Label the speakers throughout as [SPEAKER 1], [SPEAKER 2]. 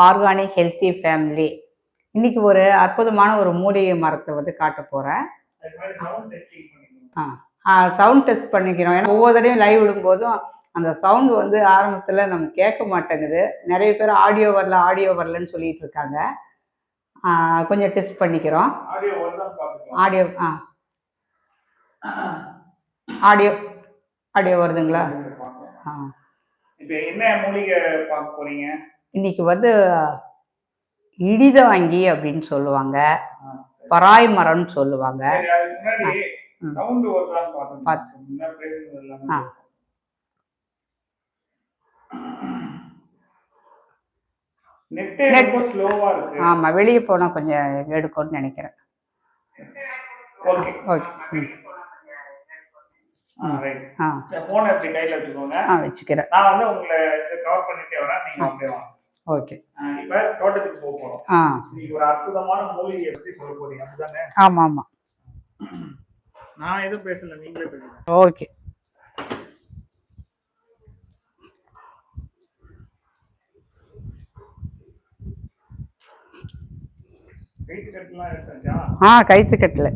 [SPEAKER 1] Organic healthy family. இன்னைக்கு ஒரு அற்புதமான ஒரு மூலிகை மரத்தை வந்து காட்ட போறேன். சவுண்ட் டெஸ்ட் பண்ணிக்கிறோம். ஏன்னா ஒவ்வொரு தடையும் லைவ் விடும்போதும் அந்த சவுண்ட் வந்து ஆரம்பத்துல நம்ம கேட்க மாட்டேங்குது. நிறைய பேர் ஆடியோ வரல ஆடியோ வரலன்னு சொல்லிட்டு இருக்காங்க. ஆ, கொஞ்சம் டெஸ்ட் பண்ணிக்கிறோம்.
[SPEAKER 2] ஆடியோ
[SPEAKER 1] ஆ. ஆடியோ ஆடியோ வருதுங்களா? ஆ.
[SPEAKER 2] இப்போ என்ன மூலிகை பார்க்க போறீங்க?
[SPEAKER 1] இன்னைக்கு வந்து இடிதாங்கி அப்படின்னு சொல்லுவாங்க. பராய் மரம்னு சொல்லுவாங்க. ஆ. ஆமா வெளியே போனா கொஞ்சம் எடுக்கும்னு நினைக்கிறேன்.
[SPEAKER 2] ஆ
[SPEAKER 1] வச்சுக்கிறேன். ஓகே.
[SPEAKER 2] இப்ப தோட்டத்துக்கு போக போறோம்
[SPEAKER 1] ஆ.
[SPEAKER 2] நீங்க ஒரு அற்புதமான மூலிகையை பத்தி சொல்ல போறீங்க அப்படிதானே
[SPEAKER 1] ஆமா ஆமா
[SPEAKER 2] நான் எதுவும் பேசல நீங்களே பேசுங்க.
[SPEAKER 1] ஓகே. ஆ கைத்து கட்டல.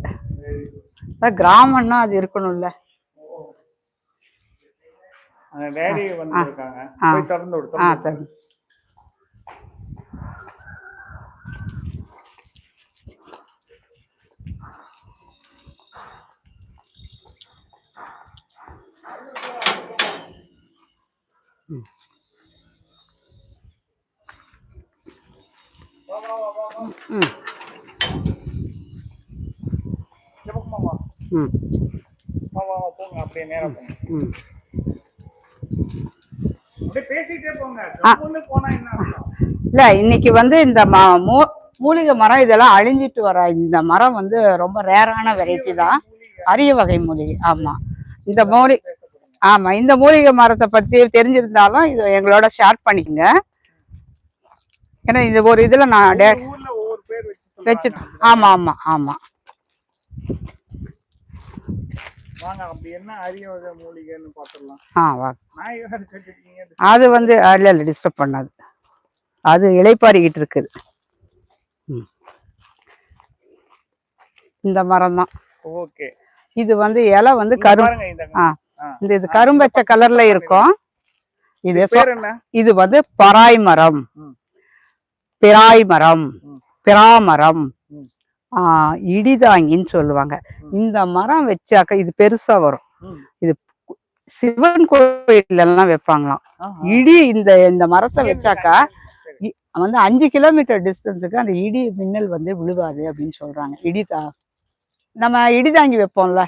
[SPEAKER 1] கிராமம்னா அது இருக்கணும்ல.
[SPEAKER 2] டேடி வந்து இருக்காங்க. போய் திறந்து.
[SPEAKER 1] இல்லை இன்னைக்கு வந்து இந்த மூ மூலிகை மரம் இதெல்லாம் அழிஞ்சிட்டு வர இந்த மரம் வந்து ரொம்ப ரேரான வெரைட்டி தான். அரிய வகை மூலிகை ஆமாம் இந்த மூலி ஆமாம் இந்த மூலிகை மரத்தை பற்றி தெரிஞ்சிருந்தாலும் இது எங்களோட ஷேர் பண்ணிக்கங்க. ஏன்னா இது ஒரு இதில் நான்
[SPEAKER 2] வச்சு
[SPEAKER 1] வச்சுட்டு
[SPEAKER 2] சொல்றாங்க.
[SPEAKER 1] ஆமாம் ஆமாம் ஆமாம்
[SPEAKER 2] வாங்க அப்படி என்ன அரிய வகை மூலிகைன்னு பாத்துடலாம்
[SPEAKER 1] ஆ வா.
[SPEAKER 2] நான் யாரு கேட்டிருக்கீங்க
[SPEAKER 1] அது வந்து இல்லை இல்லை டிஸ்டர்ப் பண்ணாது. அது இலைப்பாரிக்கிட்டு இருக்குது. இந்த மரம் தான்
[SPEAKER 2] ஓகே.
[SPEAKER 1] இது வந்து இலை வந்து கரும்
[SPEAKER 2] பாருங்க இந்த
[SPEAKER 1] ஆ
[SPEAKER 2] ஆ.
[SPEAKER 1] இந்த இது கரும்பச்சை கலர்ல இருக்கும் இது இது வந்து பராய் மரம். பிராய் மரம். பிராமரம் இடிதாங்கின்னு சொல்லுவாங்க. இந்த மரம் வச்சாக்க இது பெருசா வரும். இது சிவன் கோயில்ல எல்லாம் வைப்பாங்களாம். இடி இந்த இந்த மரத்தை வச்சாக்கா. வந்து அஞ்சு கிலோமீட்டர் டிஸ்டன்ஸுக்கு அந்த இடி மின்னல் வந்து விழுவாது அப்படின்னு சொல்றாங்க இடி தா நம்ம இடிதாங்கி வைப்போம்ல.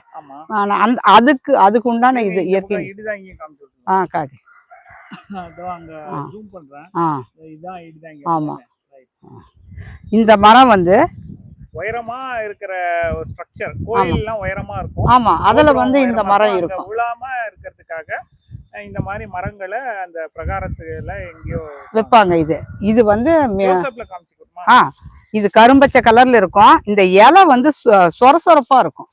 [SPEAKER 1] அந்த அதுக்கு அதுக்கு உண்டான இது இயற்கை. ஆ காட்டு. ஆமா. இந்த மரம் வந்து
[SPEAKER 2] உயரமா இருக்கிற ஒரு ஸ்ட்ரக்சர் கோயில் எல்லாம் உயரமா இருக்கும்.
[SPEAKER 1] ஆமா. அதுல வந்து இந்த மரம் இருக்கும்.
[SPEAKER 2] விழாம இருக்கிறதுக்காக இந்த மாதிரி மரங்களை அந்த பிரகாரத்துல எங்கேயோ
[SPEAKER 1] வைப்பாங்க இது. இது வந்து ஆ. இது கரும்பச்சை கலர்ல இருக்கும். இந்த இலை வந்து சொர சொரப்பா இருக்கும்.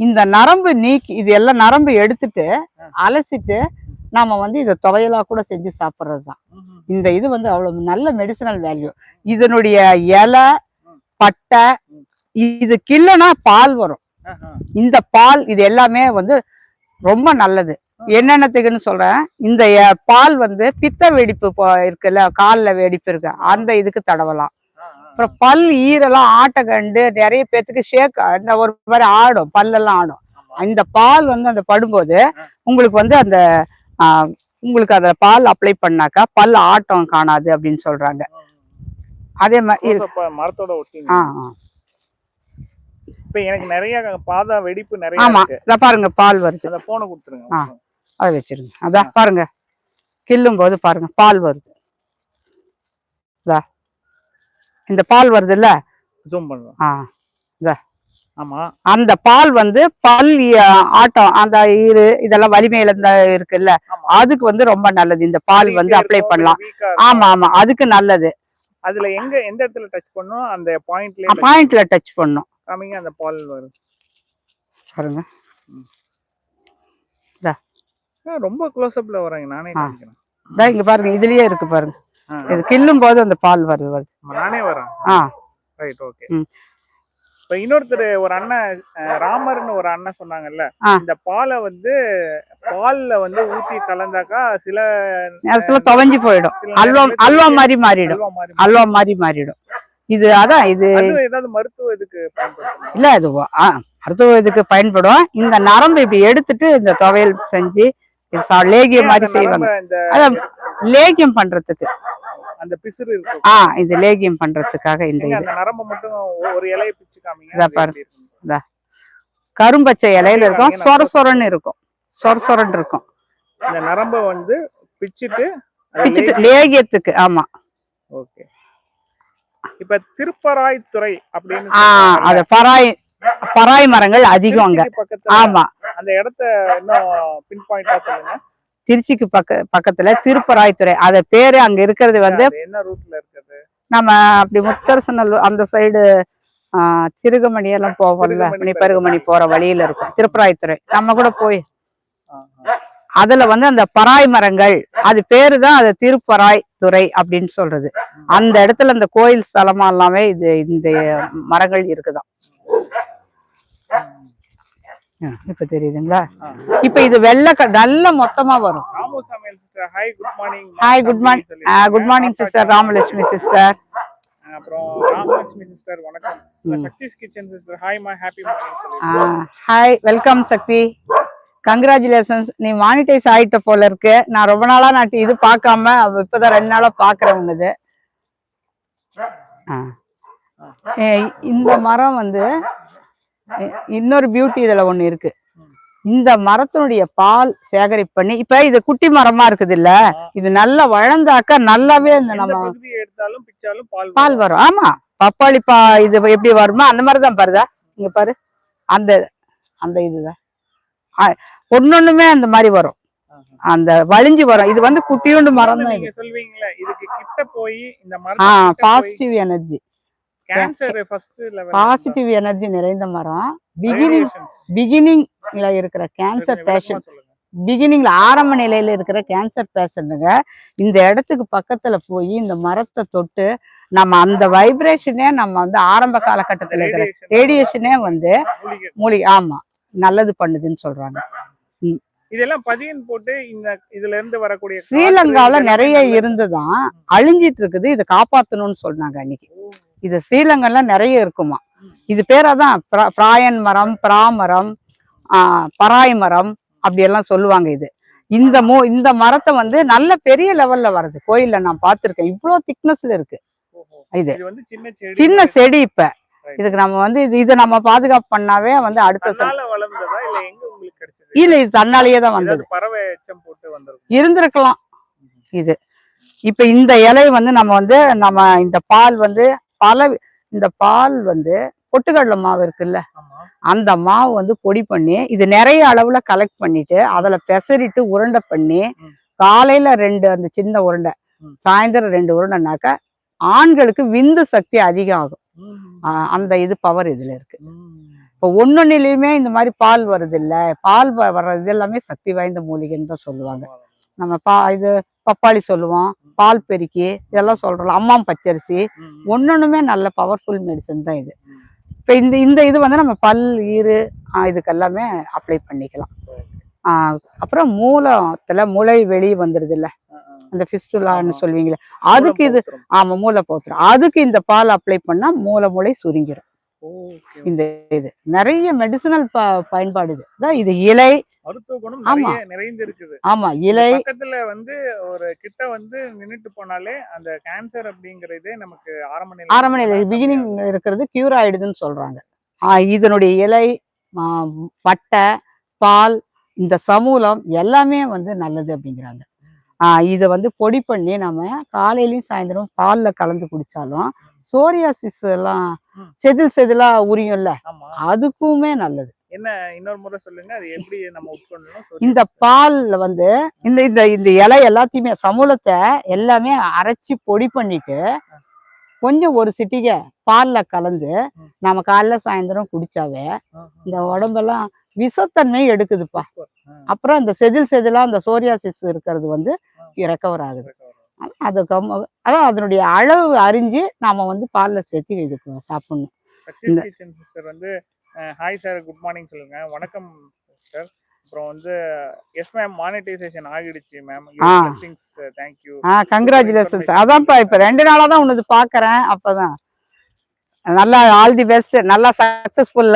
[SPEAKER 1] இந்த நரம்பு நீக்கி இது எல்லாம் நரம்பு எடுத்துட்டு அலசிட்டு நாம வந்து இதை துவையலா கூட செஞ்சு சாப்பிட்றது தான். இந்த இது வந்து அவ்வளவு நல்ல மெடிசினல் வேல்யூ இதனுடைய இலை பட்டை இது கிள்ளுனா பால் வரும். இந்த பால் இது எல்லாமே வந்து ரொம்ப நல்லது. என்னென்னத்துக்குன்னு சொல்றேன். இந்த பால் வந்து பித்த வெடிப்பு இருக்குல்ல கால்ல வெடிப்பு இருக்கு. அந்த இதுக்கு தடவலாம். அப்புறம் பல் ஈரெல்லாம் ஆட்ட கண்டு நிறைய பேத்துக்கு ஷேக் இந்த ஒரு மாதிரி ஆடும் பல்லெல்லாம் ஆடும். இந்த பால் வந்து அந்த படும்போது உங்களுக்கு வந்து அந்த உங்களுக்கு அந்த பால் அப்ளை பண்ணாக்கா பல் ஆட்டம் காணாது அப்படின்னு சொல்றாங்க. அதே மாதிரி
[SPEAKER 2] மரத்தோட
[SPEAKER 1] ஆ.
[SPEAKER 2] இப்ப எனக்கு நிறைய பாதா வெடிப்பு நிறைய
[SPEAKER 1] ஆமா இத பாருங்க பால் வருது
[SPEAKER 2] அந்த போனை கொடுத்துருங்க
[SPEAKER 1] ஆ. அதை வச்சிருங்க அதான் பாருங்க கிள்ளும் போது பாருங்க பால் வருது இதா. இந்த பால் வருது இல்ல
[SPEAKER 2] ஜூம் பண்ணுறோம்.
[SPEAKER 1] ஆ இதா.
[SPEAKER 2] ஆமா.
[SPEAKER 1] அந்த பால் வந்து பல் ஆட்டம் அந்த ஈரு இதெல்லாம் வலிமையில இந்த இருக்குல்ல. அதுக்கு வந்து ரொம்ப நல்லது. இந்த பால் வந்து அப்ளை பண்ணலாம். ஆமா ஆமா. அதுக்கு நல்லது.
[SPEAKER 2] அதுல எங்க எந்த இடத்துல டச் பண்ணும்? அந்த பாயிண்ட்ல
[SPEAKER 1] பாயிண்ட்ல டச் பண்ணும்.
[SPEAKER 2] காமிங்க அந்த பால் வரும்.
[SPEAKER 1] பாருங்க.
[SPEAKER 2] ரொம்ப க்ளோஸ் அப்ல வராங்க நானே
[SPEAKER 1] இதா இங்க பாருங்க. இதுலயே இருக்கு பாருங்க. இது கிள்ளும் போது அந்த பால் வருது வருது.
[SPEAKER 2] நானே வரேன்.
[SPEAKER 1] ஆ.
[SPEAKER 2] Right okay. இப்ப இன்னொருத்தர் ஒரு அண்ணன் ராமர்னு ஒரு அண்ணன் சொன்னாங்கல்ல. இந்த பாலை வந்து பால்ல வந்து ஊத்தி கலந்தாக்கா சில
[SPEAKER 1] நேரத்துல துவஞ்சி போயிடும். அல்வா அல்வா மாதிரி மாறிடும்.
[SPEAKER 2] அல்வா மாதிரி
[SPEAKER 1] மாறிடும். இது அதான் இது
[SPEAKER 2] ஏதாவது மருத்துவ இதுக்கு
[SPEAKER 1] இல்ல ஆ, மருத்துவ இதுக்கு பயன்படும். இந்த நரம்பு இப்படி எடுத்துட்டு இந்த துவையல் செஞ்சு இது லேகியம் மாதிரி செய்வாங்க.
[SPEAKER 2] இந்த
[SPEAKER 1] அதான் லேகியம் பண்றதுக்கு.
[SPEAKER 2] அந்த பிசிறு இருக்கு
[SPEAKER 1] ஆ இது லேகியம் பண்றதுக்காக இந்த இது.
[SPEAKER 2] நரம்பை மட்டும் ஒரு இலையை பிச்சு காமிங்க.
[SPEAKER 1] இதா பாரு.
[SPEAKER 2] இருக்குன்னு.
[SPEAKER 1] கரும்பச்சை இலையில இருக்கும். சொர சொரன்னு இருக்கும். சொர சொரன்னு இருக்கும்.
[SPEAKER 2] இந்த நரம்பை வந்து பிச்சுட்டு
[SPEAKER 1] பிச்சுட்டு லேகியத்துக்கு ஆமா.
[SPEAKER 2] ஓகே. இப்ப திருப்பராய்த்துறை அப்படின்னு
[SPEAKER 1] ஆ
[SPEAKER 2] சொல்றாங்கல்ல,
[SPEAKER 1] அது பராய் பராய் மரங்கள் அதிகம் அங்க. ஆமா.
[SPEAKER 2] அந்த இடத்த இன்னும்
[SPEAKER 1] திருச்சிக்கு பக்க பக்கத்துல திருப்பராய்த்துறை அது பேரு அங்க இருக்கிறது வந்து
[SPEAKER 2] என்ன ரூட்ல இருக்குது?
[SPEAKER 1] நம்ம அப்படி முத்தரசநல்லூர் அந்த சைடு சிறுகமணி எல்லாம் போவோம்ல. மணி பருகுமணி போற வழியில இருக்கும். திருப்பராய்த்துறை நம்ம கூட போய். அதுல வந்து அந்த பராய் மரங்கள் அது பேரு தான் அது திருப்பராய் துறை அப்படின்னு சொல்றது. அந்த இடத்துல அந்த கோயில் ஸ்தலமா எல்லாமே இது இந்த மரங்கள் இருக்குதாம். ஆ, இப்ப தெரியுதுங்களா. இப்ப இது வெள்ளை நல்ல மொத்தமா வரும்.
[SPEAKER 2] Hi good morning
[SPEAKER 1] good morning sister Ramalakshmi sister
[SPEAKER 2] அப்புறம் ராமலட்சுமி சிஸ்டர் வணக்கம். சக்திஸ் கிச்சன் சிஸ்டர் ஹாய் மா ஹாப்பி மார்னிங் சொல்லி
[SPEAKER 1] ஹாய் வெல்கம் சக்தி. கங்க்ராச்சுலேஷன்ஸ் நீ மானிட்டைஸ் ஆயிட்ட போல இருக்கு. நான் ரொம்ப நாளா நான் இது பார்க்காம இப்பதான் ரெண்டு நாளா பாக்குறேன் உன்னது. இந்த மரம் வந்து இன்னொரு பியூட்டி இதுல ஒண்ணு இருக்கு. இந்த மரத்தினுடைய பால் சேகரிப்பு பண்ணி இப்ப இது குட்டி மரமா இருக்குது இல்ல இது நல்லா வளர்ந்தாக்க நல்லாவே இந்த நம்ம
[SPEAKER 2] எடுத்தாலும் பிச்சாலும் பால்
[SPEAKER 1] வரும். ஆமா. பப்பாளி பா இது எப்படி வருமோ அந்த மாதிரி தான் பாருதா. இங்க பாரு. அந்த அந்த இதுதான். ஆ, ஒண்ணொண்ணுமே அந்த மாதிரி வரும். அந்த வலிஞ்சு வரும். இது வந்து குட்டியோண்டு மரம் தான்
[SPEAKER 2] நீங்க சொல்வீங்களே இதுக்கு கிட்ட போய் இந்த
[SPEAKER 1] பாசிட்டிவ் எனர்ஜி பாசிட்டிவ் எனர்ஜி நிறைந்த மரம். பிகினிங் பிகினிங்ல இருக்கிற கேன்சர் பேஷண்ட் பிகினிங்ல ஆரம்ப நிலையில இருக்கிற கேன்சர் பேஷண்ட்டுங்க இந்த இடத்துக்கு பக்கத்துல போய் இந்த மரத்தை தொட்டு நம்ம அந்த வைப்ரேஷனே நம்ம வந்து ஆரம்ப காலகட்டத்துல இருக்கிற ரேடியேஷனே வந்து மூலிகை. ஆமா நல்லது பண்ணுதுன்னு சொல்றாங்க.
[SPEAKER 2] இதெல்லாம் பதியன் போட்டு இந்த இதுல இருந்து வரக்கூடிய
[SPEAKER 1] ஸ்ரீலங்கால நிறைய. இருந்துதான் அழிஞ்சிட்டு இருக்குது இதை காப்பாத்தணும்னு சொன்னாங்க அன்னைக்கு. இது ஸ்ரீலங்கன்ல நிறைய இருக்குமா. இது பேராதான் பிரா- பிராயன் மரம் பிராமரம் பராய் மரம் அப்படி எல்லாம் சொல்லுவாங்க இது. இந்த மோ இந்த மரத்தை வந்து நல்ல பெரிய லெவல்ல வருது கோயில்ல நான் பார்த்திருக்கேன். இவ்வளோ திக்னஸ்ல இருக்கு. இது.
[SPEAKER 2] சின்ன செடி.
[SPEAKER 1] இப்ப. இதுக்கு நம்ம வந்து இது இதை நம்ம பாதுகாப்பு பண்ணாவே வந்து அடுத்த
[SPEAKER 2] இல்ல
[SPEAKER 1] இது தன்னாலேயே தான் வந்தது. இருந்திருக்கலாம். இது. இப்ப இந்த இலை வந்து நம்ம வந்து நம்ம இந்த பால் வந்து பல இந்த பால் வந்து பொட்டுக்கடலை மாவு இருக்குல்ல அந்த மாவு வந்து பொடி பண்ணி இது நிறைய அளவுல கலெக்ட் பண்ணிட்டு அதுல பெசரிட்டு உருண்டை பண்ணி. காலையில ரெண்டு அந்த சின்ன உருண்டை. சாயந்தரம் ரெண்டு உருண்டைனாக்க ஆண்களுக்கு விந்து சக்தி அதிகம் ஆகும் அந்த இது பவர் இதுல இருக்கு. இப்போ ஒன்னொன்னுலயுமே இந்த மாதிரி பால் வருது இல்ல பால் வர்றது எல்லாமே சக்தி வாய்ந்த மூலிகைன்னு தான் சொல்லுவாங்க நம்ம பா இது பப்பாளி சொல்லுவோம் பால் பெருக்கி இதெல்லாம் சொல்றோம் அம்மாம் பச்சரிசி
[SPEAKER 2] ம்.
[SPEAKER 1] ஒன்னொன்னுமே நல்ல பவர்ஃபுல் மெடிசன் தான் இது. இப்போ இந்த இந்த இது வந்து நம்ம பல் ஈறு ஆஹ் இதுக்கு எல்லாமே அப்ளை பண்ணிக்கலாம் ஆஹ் அப்புறம் மூலத்துல முளை வெளியே வந்துருது இல்ல. அந்த ஃபிஸ்டுலான்னு. சொல்லுவீங்களே அதுக்கு இது ஆமா மூளை போத்துரும் அதுக்கு இந்த பால் அப்ளை பண்ணா மூளை முளை சுருங்கிரும்
[SPEAKER 2] Okay.
[SPEAKER 1] இந்த இது. நிறைய மெடிசினல் பயன்பாடு இது. அதான் இது இலை.
[SPEAKER 2] மருத்துவ குணம்
[SPEAKER 1] ஆமா.
[SPEAKER 2] நிறைய நிறைந்து இருக்குது
[SPEAKER 1] ஆமா இலை.
[SPEAKER 2] பக்கத்துல வந்து ஒரு கிட்ட வந்து நின்னுட்டு போனாலே அந்த கேன்சர் அப்படிங்கறதே நமக்கு ஆரம்ப
[SPEAKER 1] ஆரம்ப நிலை பிகினிங் இருக்கிறது கியூர் ஆயிடுதுன்னு சொல்றாங்க. இதனுடைய இலை பட்டை பால் இந்த சமூலம் எல்லாமே வந்து நல்லது அப்படிங்கிறாங்க. இதை வந்து பொடி பண்ணி நம்ம காலையிலயும் சாயந்தரம் பால்ல கலந்து குடிச்சாலும் சோரியாசிஸ் எல்லாம். செதில் செதிலா உரியும்ல அதுக்குமே நல்லது
[SPEAKER 2] என்ன இன்னொரு முறை சொல்லுங்க அது எப்படி நம்ம உட்கொள்ளணும்
[SPEAKER 1] இந்த பால்ல வந்து இந்த இந்த இந்த இலை எல்லாத்தையுமே சமூலத்தை எல்லாமே அரைச்சி பொடி பண்ணிட்டு கொஞ்சம் ஒரு சிட்டிகை பால்ல கலந்து. நம்ம காலைல சாயந்தரம் குடிச்சாவே. இந்த உடம்பெல்லாம் விஷத்தன்மை எடுக்குதுப்பா. அப்புறம் இந்த செதில் செதிலா இந்த சோரியாசிஸ் இருக்கிறது வந்து ரெக்கவர் ஆகுது. அது கம்ம அதான் அதனுடைய அளவு அறிஞ்சு நாம வந்து பால்ல சேர்த்து இது சாப்பிடணும்.
[SPEAKER 2] சிஸ்டர் வந்து ஹாய் சார் குட் மார்னிங் சொல்லுங்க. வணக்கம் சிஸ்டர் அப்புறம் வந்து எஸ் மேம் மானிட்டைசேஷன் ஆகிடுச்சு மேம். தேங்க்யூ
[SPEAKER 1] ஆ கங்க்ராச்சுலேஷன்ஸ் அதான்ப்பா இப்ப ரெண்டு நாளா தான் உனது பாக்குறேன். அப்பதான். நல்லா ஆல் தி பெஸ்ட் நல்லா சக்சஸ்ஃபுல்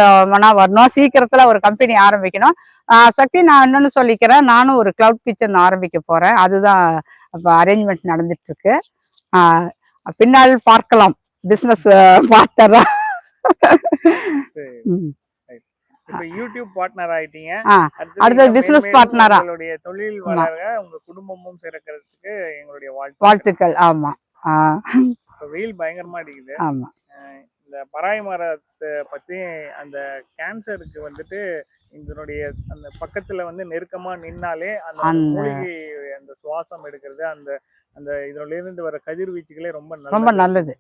[SPEAKER 1] வரணும். சீக்கிரத்துல ஒரு கம்பெனி ஆரம்பிக்கணும். சக்தி நான் இன்னொன்னு சொல்லிக்கிறேன். நானும் ஒரு கிளவுட் கிச்சன் ஆரம்பிக்க போறேன். அதுதான் இப்போ அரேஞ்ச்மெண்ட் நடந்துட்டு இருக்கு பின்னால் பார்க்கலாம். பிசினஸ் பார்ட்னரா
[SPEAKER 2] இப்ப யூடியூப் பார்ட்னர் ஆயிட்டீங்க. அடுத்தது
[SPEAKER 1] partner ஆ.
[SPEAKER 2] உங்களுடைய தொழில். வளர உங்க குடும்பமும் சிறக்கிறதுக்கு எங்களுடைய வாழ்த்து
[SPEAKER 1] வாழ்த்துக்கள். ஆமா.
[SPEAKER 2] வெயில் பயங்கரமா அடிக்குது.
[SPEAKER 1] ஆமா.
[SPEAKER 2] இந்த பராய் மரத்தை பத்தி அந்த கேன்சருக்கு வந்துட்டு இதனுடைய அந்த பக்கத்துல வந்து நெருக்கமா நின்னாலே அந்த மூலிகை அந்த சுவாசம் எடுக்கிறது அந்த அந்த இதுல இருந்து வர கதிர்வீச்சுகளே ரொம்ப
[SPEAKER 1] ரொம்ப
[SPEAKER 2] நல்லது.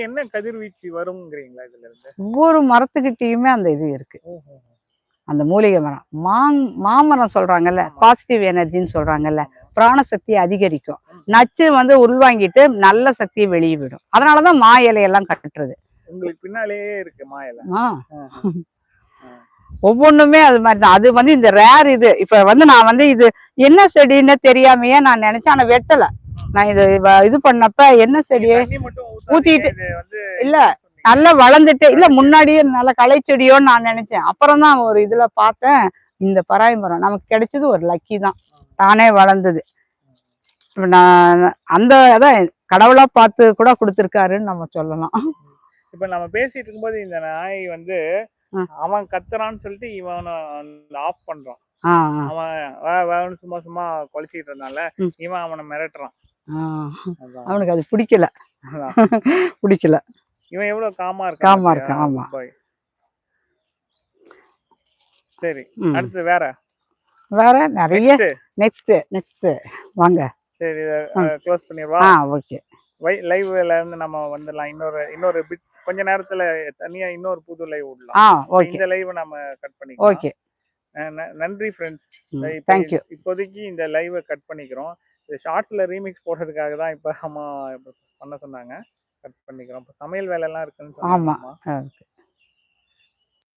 [SPEAKER 2] என்ன கதிர்வீச்சு வருங்கிறீங்களா இதுல இருந்து?
[SPEAKER 1] ஒவ்வொரு மரத்துக்கிட்டயுமே அந்த இது இருக்கு. அந்த மூலிகை மரம். மாங் மாமரம் சொல்றாங்கல்ல. பாசிட்டிவ் எனர்ஜின்னு சொல்றாங்கல்ல
[SPEAKER 2] ஆமா.
[SPEAKER 1] பிராணசக்தி அதிகரிக்கும்.
[SPEAKER 2] ம்.
[SPEAKER 1] நச்சு வந்து உள்வாங்கிட்டு நல்ல சக்தியை வெளியே விடும். அதனாலதான் மா இலையெல்லாம் கட்டுறது.
[SPEAKER 2] உங்களுக்கு பின்னாலேயே இருக்கு மாயில.
[SPEAKER 1] ஒவ்வொன்றுமே அது மாதிரி தான் அது வந்து இந்த ரேர் இது. இப்ப வந்து நான் வந்து இது என்ன செடின்னு தெரியாமையே நான் நினைச்சேன். ஆனா வெட்டல. நான் இது இது பண்ணப்ப என்ன செடி
[SPEAKER 2] தண்ணி மட்டும் ஊத்தாதீங்க.
[SPEAKER 1] ஊத்திட்டு- இல்ல. நல்லா வளர்ந்துட்டு இல்ல முன்னாடியே நல்ல களை செடியோன்னு நான் நினைச்சேன். அப்புறம் தான் ஒரு இதுல பார்த்தேன். இந்த பராய் மரம். நமக்கு கிடைச்சது ஒரு லக்கி தான். தானே வளர்ந்தது. இப்ப நான் அந்த அதான் கடவுளா பார்த்து கூட கொடுத்துருக்காருன்னு நம்ம சொல்லலாம்.
[SPEAKER 2] இப்ப நம்ம பேசிட்டு இருக்கும்போது இந்த நாய் வந்து. அவன் கத்துறான்னு சொல்லிட்டு இவன் ஆஃப் பண்றான் அவன் வே- வேன்னு சும்மா சும்மா குலைச்சிட்டு இருந்தால. இவன் அவனை மிரட்டுறான்.
[SPEAKER 1] அவனுக்கு அது பிடிக்கல. பிடிக்கல
[SPEAKER 2] இவன் எவ்வளவு காமா இருக்கான்
[SPEAKER 1] காமா? இருக்கான், ஆமா.
[SPEAKER 2] சரி. அடுத்து வேற
[SPEAKER 1] வேற நிறைய. நெக்ஸ்ட் நெக்ஸ்ட் வாங்க
[SPEAKER 2] சரி. க்ளோஸ் பண்ணிடுவா
[SPEAKER 1] ஆ ஓகே
[SPEAKER 2] லைவ்ல இருந்து நம்ம வந்துடலாம் இன்னொரு இன்னொரு பிட் கொஞ்ச நேரத்துல தனியா இன்னொரு புது லைவ் விடலாம். இந்த லைவ் நம்ம கட் பண்ணிக்கலாம்.
[SPEAKER 1] ஓகே.
[SPEAKER 2] நன்றி ஃப்ரெண்ட்ஸ்
[SPEAKER 1] தேங்க்யூ
[SPEAKER 2] இப்போதைக்கு இந்த லைவை கட் பண்ணிக்கிறோம். இந்த ஷார்ட்ஸ்ல ரீமிக்ஸ் போடுறதுக்காக தான் இப்போ அம்மா பண்ண சொன்னாங்க. கட் பண்ணிக்கிறோம். இப்போ சமையல் வேலை எல்லாம் இருக்குன்னு
[SPEAKER 1] ஆமா.
[SPEAKER 2] சொன்னாங்க
[SPEAKER 1] ஓகே.